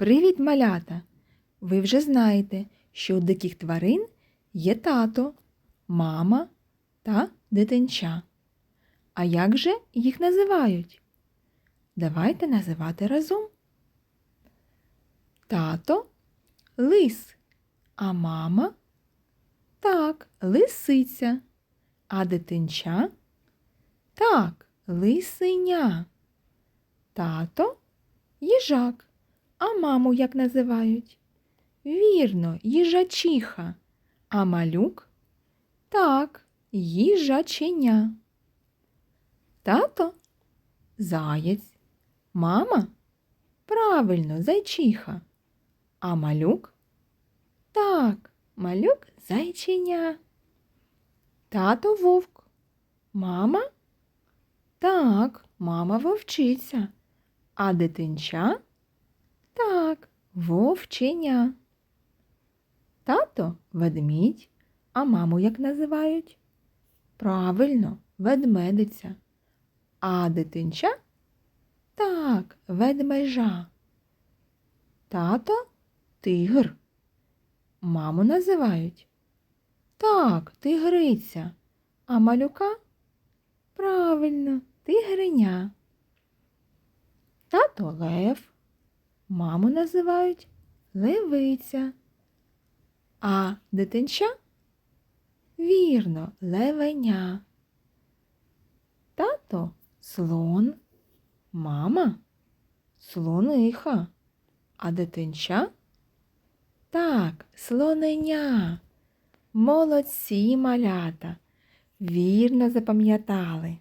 Привіт, малята! Ви вже знаєте, що у диких тварин є тато, мама та дитинча. А як же їх називають? Давайте називати разом. Тато лис, а мама так, лисиця, а дитинча так, лисеня. Тато їжак. А маму як називають? Вірно, їжачиха. А малюк? Так, їжаченя. Тато заєць. Мама? Правильно, зайчиха. А малюк? Так, малюк зайченя. Тато вовк. Мама? Так, мама вовчиця. А дитинча? Вовченя. Тато ведмідь, а маму як називають? Правильно, ведмедиця. А дитинча? Так, ведмежа. Тато тигр. Маму називають? Так, тигриця. А малюка? Правильно, тигриня. Тато лев. Маму називають левиця. А дитинча? Вірно, левеня. Тато слон. Мама слониха. А дитинча? Так, слоненя. Молодці малята. Вірно запам'ятали.